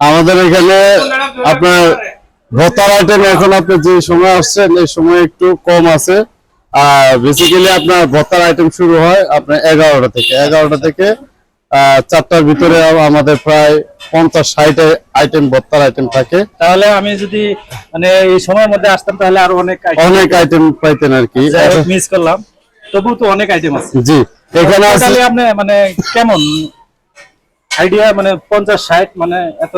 আমাদের এখানে আপনার আইটেম এখন আপনি যে সময় আসছেন এই সময় একটু কম আছে। আর বেসিক্যালি আপনার ভর্তার আইটেম শুরু হয় আপনার এগারোটা থেকে। এগারোটা থেকে চারটার ভিতরে আমাদের প্রায় পঞ্চাশ ষাট আইটেম ভর্তার আইটেম থাকে। তাহলে আমি যদি মানে এই সময়ের মধ্যে আসতাম তাহলে আরও অনেক অনেক আইটেম পাইতেন আর কি। মিস করলাম। তবু তো অনেক আইটেম আছে। জি এখানে তাহলে আপনি মানে কেমন? আইডিয়া মানে পঞ্চাশ ষাট মানে এত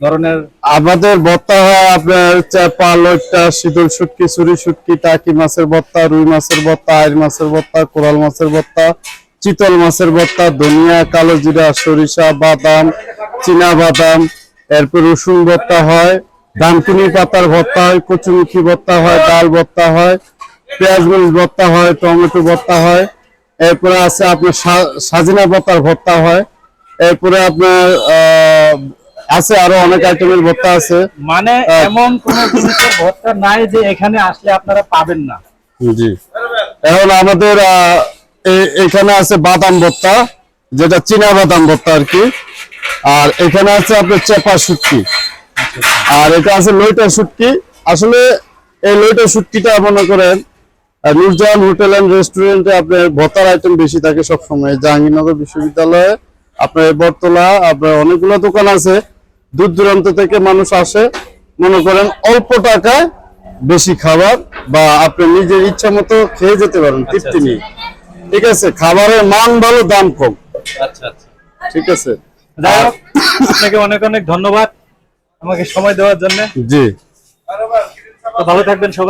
ধরনের আমাদের ভর্তা হয় আপনার চাপা লইট্টা শীতল শুটকি চুরি শুটকি, টাকি মাছের ভর্তা রুই মাছের ভর্তা আইর মাছের ভর্তা কোরাল মাছের ভর্তা চিতল মাছের ভর্তা ধনিয়া, কালো জিরা, সরিষা, বাদাম, চীনা বাদাম, এরপর রসুন ভর্তা হয় দামকুনি পাতার ভর্তা হয়, কচুমুখী ভর্তা হয়, ডাল ভর্তা হয়, পেঁয়াজ মরিচ ভর্তা হয়, টমেটো ভর্তা হয়, এরপরে আছে আপনার সাজিনা পাতার ভর্তা হয় এরপরে আপনার আছে আরও অনেক আইটেমের ভর্তা আছে। মানে। এমন কোন জিনিসের ভর্তা নাই যে এখানে আসলে আপনারা পাবেন না। জি। এখন আমাদের এখানে আছে বাদাম ভর্তা যেটা চীনা বাদাম ভর্তা আর কি। আর এখানে আছে আপনার চেপা শুটকি। আর এটা আছে লইটা শুটকি। আসলে এই লইটা শুটকিটা মনে করেন নূরজাহান হোটেল এন্ড রেস্টুরেন্টে আপনার ভর্তার আইটেম বেশি থাকে সবসময়। জাহাঙ্গীরনগর বিশ্ববিদ্যালয়ে আপনার বটতলা আপনার অনেকগুলো দোকান আছে। দূর দূরান্ত থেকে মানুষ আসে। মনে করেন অল্প টাকায় বেশি খাবার বা আপনি নিজের ইচ্ছা মতো খেয়ে যেতে পারেন তৃপ্তি নিয়ে ঠিক আছে খাবারের মান ভালো দাম কম। আচ্ছা আচ্ছা। ঠিক আছে। আপনাকে অনেক অনেক ধন্যবাদ আমাকে সময় দেওয়ার জন্য। জি। ভালো থাকবেন সবাই।